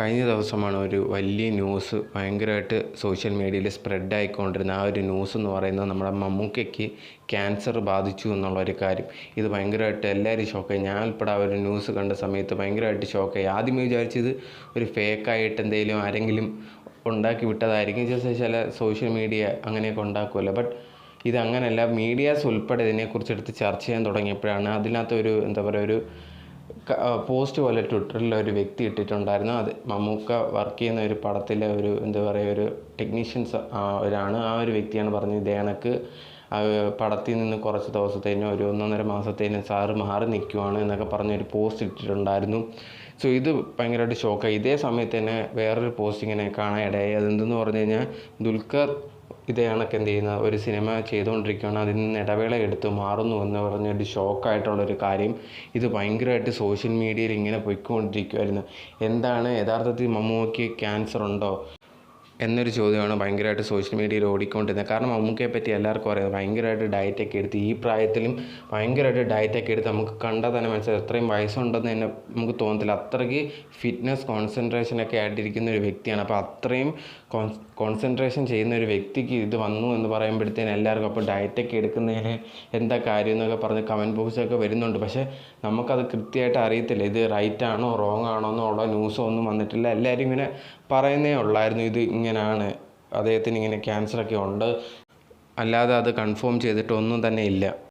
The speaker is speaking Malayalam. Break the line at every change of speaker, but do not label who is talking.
കഴിഞ്ഞ ദിവസമാണ് ഒരു വലിയ ന്യൂസ് ഭയങ്കരമായിട്ട് സോഷ്യൽ മീഡിയയിൽ സ്പ്രെഡ് ആയിക്കൊണ്ടിരുന്ന ആ ഒരു ന്യൂസ് എന്ന് പറയുന്നത് നമ്മുടെ മമ്മൂക്കയ്ക്ക് ക്യാൻസർ ബാധിച്ചു എന്നുള്ള ഒരു കാര്യം. ഇത് ഭയങ്കരമായിട്ട് എല്ലാവരും ഷോക്കായി ഞാൻ ഉൾപ്പെടെ ആ ഒരു ന്യൂസ് കണ്ട സമയത്ത് ഭയങ്കരമായിട്ട് ഷോക്കായി ആദ്യമേ വിചാരിച്ചത് ഒരു ഫേക്കായിട്ട് എന്തെങ്കിലും ആരെങ്കിലും ഉണ്ടാക്കി വിട്ടതായിരിക്കും. ജസ്റ്റ് ചില സോഷ്യൽ മീഡിയ അങ്ങനെയൊക്കെ ഉണ്ടാക്കുമല്ലോ. ബട്ട് ഇത് മീഡിയാസ് ഉൾപ്പെടെ ഇതിനെക്കുറിച്ച് എടുത്ത് ചർച്ച ചെയ്യാൻ തുടങ്ങിയപ്പോഴാണ് അതിനകത്തൊരു എന്താ പറയുക ഒരു പോസ്റ്റ് പോലെ ട്വിറ്ററിൽ ഒരു വ്യക്തി ഇട്ടിട്ടുണ്ടായിരുന്നു. അത് മമ്മൂക്ക വർക്ക് ചെയ്യുന്ന ഒരു പടത്തിലെ ഒരു എന്താ പറയുക ഒരു ടെക്നീഷ്യൻസ് ഒരാണ്. ആ ഒരു വ്യക്തിയാണ് പറഞ്ഞത് ഇതേ കണക്ക് പടത്തിൽ നിന്ന് കുറച്ച് ദിവസത്തേനും ഒരു ഒന്നൊന്നര മാസത്തേനും സാറ് മാറി നിൽക്കുവാണ് എന്നൊക്കെ പറഞ്ഞൊരു പോസ്റ്റ് ഇട്ടിട്ടുണ്ടായിരുന്നു. സോ ഇത് ഭയങ്കരമായിട്ട് ഷോക്കായി ഇതേ സമയത്ത് തന്നെ വേറൊരു പോസ്റ്റ് ഇങ്ങനെ കാണാൻ ഇടയായി അതെന്തെന്ന് പറഞ്ഞു കഴിഞ്ഞാൽ ദുൽഖർ ഇതേ കണക്ക് എന്ത് ചെയ്യുന്ന ഒരു സിനിമ ചെയ്തുകൊണ്ടിരിക്കുകയാണ് അതിൽ നിന്ന് ഇടവേള എടുത്ത് മാറുന്നു എന്ന് പറഞ്ഞൊരു ഷോക്കായിട്ടുള്ളൊരു കാര്യം. ഇത് ഭയങ്കരമായിട്ട് സോഷ്യൽ മീഡിയയിൽ ഇങ്ങനെ പൊയ്ക്കൊണ്ടിരിക്കുമായിരുന്നു എന്താണ് യഥാർത്ഥത്തിൽ മമ്മൂക്ക് ക്യാൻസർ ഉണ്ടോ? എന്നൊരു ചോദ്യമാണ് ഭയങ്കരമായിട്ട് സോഷ്യൽ മീഡിയയിൽ ഓടിക്കൊണ്ടിരുന്നത്. കാരണം മമ്മൂക്കയെ പറ്റി എല്ലാവർക്കും അറിയാം. ഭയങ്കരമായിട്ട് ഡയറ്റൊക്കെ എടുത്ത് ഈ പ്രായത്തിലും ഭയങ്കരമായിട്ട് ഡയറ്റൊക്കെ എടുത്ത് നമുക്ക് കണ്ടാൽ തന്നെ മനസ്സിലായി എത്രയും വയസ്സുണ്ടെന്ന് തന്നെ നമുക്ക് തോന്നത്തില്ല. അത്രയ്ക്ക് ഫിറ്റ്നസ് കോൺസെൻട്രേഷനൊക്കെ ആയിട്ടിരിക്കുന്ന ഒരു വ്യക്തിയാണ്. അപ്പോൾ അത്രയും കോൺസെൻട്രേഷൻ ചെയ്യുന്ന ഒരു വ്യക്തിക്ക് ഇത് വന്നു എന്ന് പറയുമ്പോഴത്തേന് എല്ലാവർക്കും അപ്പോൾ ഡയറ്റൊക്കെ എടുക്കുന്നതിന് എന്താ കാര്യം എന്നൊക്കെ പറഞ്ഞ് കമന്റ് ബോക്സൊക്കെ വരുന്നുണ്ട്. പക്ഷേ നമുക്കത് കൃത്യമായിട്ട് അറിയത്തില്ല. ഇത് റൈറ്റ് ആണോ റോങ് ആണോ എന്നുള്ള ന്യൂസോ ഒന്നും വന്നിട്ടില്ല. എല്ലാവരും ഇങ്ങനെ പറയുന്നേ ഉള്ളായിരുന്നു. ഇത് ഇങ്ങനെയാണ്. അദ്ദേഹത്തിന് ഇങ്ങനെ ക്യാൻസറൊക്കെ ഉണ്ട്. അല്ലാതെ അത് കൺഫേം ചെയ്തിട്ടൊന്നും തന്നെ ഇല്ല.